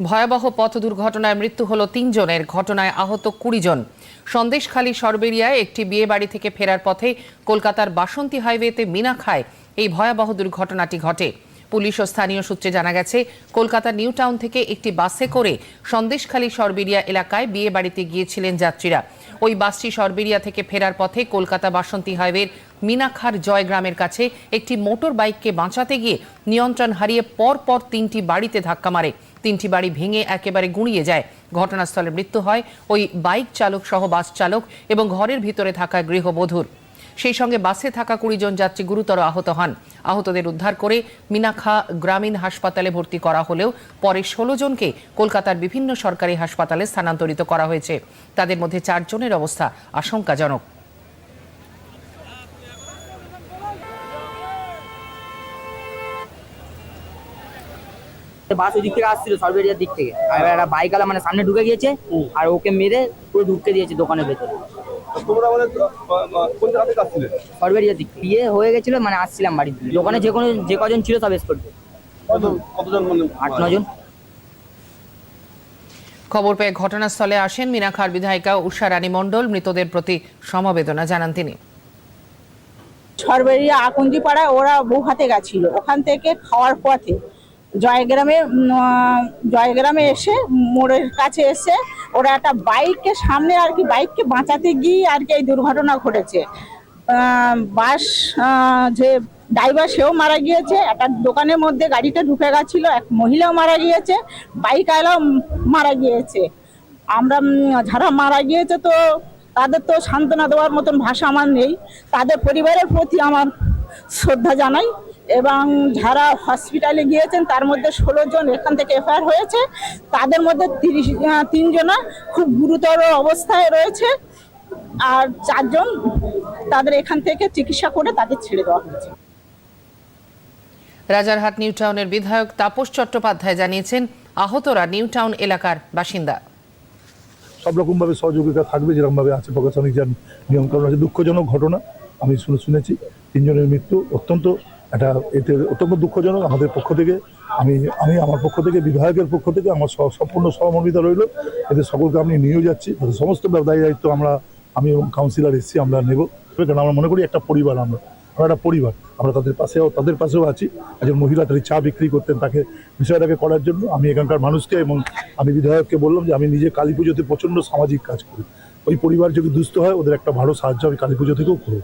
ভয়াবহ পথ দুর্ঘটনায় মৃত্যু হল তিনজনের, ঘটনায় আহত কুড়ি জন সন্দেশখালী সরবেরিয়ায় একটি বিয়ে বাড়ি থেকে ফেরার পথে কলকাতার বাসন্তী হাইওয়েতে মিনাখায় এই ভয়াবহ দুর্ঘটনাটি ঘটে। পুলিশ ও স্থানীয় সূত্রে জানা গেছে, কলকাতা নিউ টাউন থেকে একটি বাসে করে সন্দেশখালী সরবেরিয়া এলাকায় বিয়ে বাড়িতে গিয়েছিলেন যাত্রীরা। ওই বাসটি সরবেরিয়া থেকে ফেরার পথে কলকাতা বাসন্তী হাইওয়ের মিনাখার জয় গ্রামের কাছে একটি মোটর বাইককে বাঁচাতে গিয়ে নিয়ন্ত্রণ হারিয়ে পর পর তিনটি বাড়িতে ধাক্কা মারে। তিনটি বাড়ি ভেঙে একেবারে গুঁড়িয়ে যায়। ঘটনাস্থলে মৃত্যু হয়। ওই বাইক চালক সহ বাস চালক এবং ঘরের ভিতরে থাকা গৃহবধূর। সেই সঙ্গে বাসে থাকা কুড়ি জন যাত্রী গুরুতর আহত হন। আহতদের উদ্ধার করে মিনাখা গ্রামীণ হাসপাতালে ভর্তি করা হলেও পরে ষোলো জনকে কলকাতার বিভিন্ন সরকারি হাসপাতালে স্থানান্তরিত করা হয়েছে। তাদের মধ্যে চারজনের অবস্থা আশঙ্কাজনক। বাস ওই দিক থেকে আসছিল সরবেরিয়ার দিক থেকে। আর একটা বাইক আলা মানে সামনে ঢুকে গিয়েছে। আর ওকে মেরে পুরো ঢুকে দিয়েছে দোকানের ভেতরে। তোমরা মানে আহ, আহ, কোন জায়গা থেকে আসছিলে? সরবেরিয়ার দিক। বিয়ে হয়ে গেছিল মানে আসছিলাম বাড়ির দোকানে যে কোনো যে কজন ছিল সব এসকোর্ট কতজন মানে আট নজন। খবর পেয়ে ঘটনাস্থলে আসেন মিনাখার বিধায়িকা উষা রানী মণ্ডল মৃতদের প্রতি সমবেদনা জানান তিনি। সরবেরিয়া আকন্দি পাড়ায় ওরা বৌহাতে গেছিল। ওখান থেকে খাওয়ার পথে জয়গ্রামে জয়গ্রামে এসে, মোড়ের কাছে এসে ওরা একটা বাইককে সামনে আর কি বাইককে বাঁচাতে গিয়ে আর কি এই দুর্ঘটনা ঘটেছে। বাস যে ড্রাইভার সেও মারা গিয়েছে, একটা দোকানের মধ্যে গাড়িটা ঢুকে গেছিল, এক মহিলাও মারা গিয়েছে বাইক আলাও মারা গিয়েছে। আমরা যারা মারা গিয়েছে তো তাদের তো সান্ত্বনা দেওয়ার মতন ভাষা আমার নেই। তাদের পরিবারের প্রতি আমার শ্রদ্ধা জানাই। এবং যারা হসপিটালে গিয়েছেন তার মধ্যে ষোলো জন এখান থেকে এফআইআর হয়েছে। তাদের মধ্যে তিরিশ তিনজনা খুব গুরুতর অবস্থায় রয়েছে। আর চারজন তাদের এখান থেকে চিকিৎসা করে তাদের ছেড়ে দেওয়া হয়েছে। রাজারহাট নিউ টাউনের বিধায়ক তাপস চট্টোপাধ্যায় জানিয়েছেন আহতরা নিউ টাউন এলাকার বাসিন্দা। সব রকমভাবে সহযোগিতা থাকবে যেরকমভাবে আছে প্রশাসনিক যার নিয়মকানুন আছে। দুঃখজনক ঘটনা আমি শুনে শুনেছি। তিনজনের মৃত্যু অত্যন্ত একটা এতে অত্যন্ত দুঃখজনক আমাদের পক্ষ থেকে। আমি আমি আমার পক্ষ থেকে, বিধায়কের পক্ষ থেকে আমার সম্পূর্ণ সহমর্মিতা রইল। এতে সকলকে আমি নিয়েও যাচ্ছি। তাদের সমস্ত দায়ী দায়িত্ব আমরা, আমি এবং কাউন্সিলর এসেছি, আমরা নেব। কারণ আমরা মনে করি একটা পরিবার আমরা। আমরা একটা পরিবার। আমরা তাদের পাশেও তাদের পাশেও আছি। একজন মহিলা তাদের চা বিক্রি করতেন তাকে, বিষয়টাকে করার জন্য আমি এখানকার মানুষকে এবং আমি বিধায়ককে বললাম যে আমি নিজে কালী পুজোতে প্রচণ্ড সামাজিক কাজ করি। ওই পরিবার যদি দুস্থ হয়, ওদের একটা ভালো সাহায্য আমি কালী পুজো থেকেও করব।